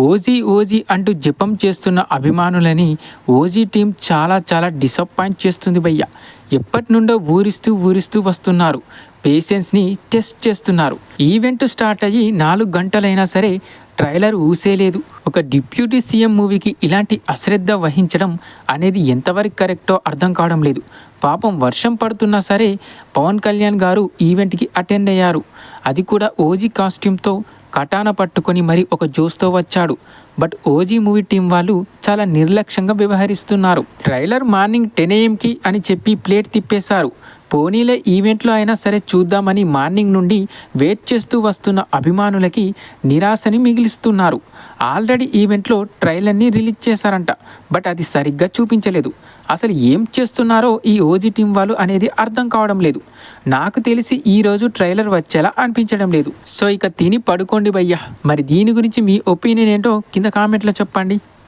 OG OG అంటూ జపం చేస్తున్న అభిమానులని ఓజీ టీం చాలా చాలా డిసప్పాయింట్ చేస్తుంది భయ్య. ఎప్పటి నుండో ఊరిస్తూ ఊరిస్తూ వస్తున్నారు. పేషెంట్స్ని టెస్ట్ చేస్తున్నారు. ఈవెంట్ స్టార్ట్ అయ్యి నాలుగు గంటలైనా సరే ట్రైలర్ ఊసేలేదు. ఒక డిప్యూటీ సీఎం మూవీకి ఇలాంటి అశ్రద్ధ వహించడం అనేది ఎంతవరకు కరెక్టో అర్థం కావడం లేదు. పాపం వర్షం పడుతున్నా సరే పవన్ కళ్యాణ్ గారు ఈవెంట్కి అటెండ్ అయ్యారు. అది కూడా ఓజీ కాస్ట్యూమ్తో కటాన పట్టుకొని మరి ఒక జోస్తో వచ్చాడు. బట్ ఓజీ మూవీ టీం వాళ్ళు చాలా నిర్లక్ష్యంగా వ్యవహరిస్తున్నారు. ట్రైలర్ మార్నింగ్ టెన్ ఏఎంకి అని చెప్పి ప్లేట్ తిప్పేశారు. పోనీలే ఈవెంట్లో అయినా సరే చూద్దామని మార్నింగ్ నుండి వెయిట్ చేస్తూ వస్తున్న అభిమానులకి నిరాశని మిగిలిస్తున్నారు. ఆల్రెడీ ఈవెంట్లో ట్రైలర్ని రిలీజ్ చేశారంట బట్ అది సరిగ్గా చూపించలేదు. అసలు ఏం చేస్తున్నారో ఈ ఓజీ టీం వాళ్ళు అనేది అర్థం కావడం లేదు. నాకు తెలిసి ఈరోజు ట్రైలర్ వచ్చేలా అనిపించడం లేదు. సో ఇక తిని పడుకోండి భయ్యా. మరి దీని గురించి మీ ఒపీనియన్ ఏంటో కింద కామెంట్లో చెప్పండి.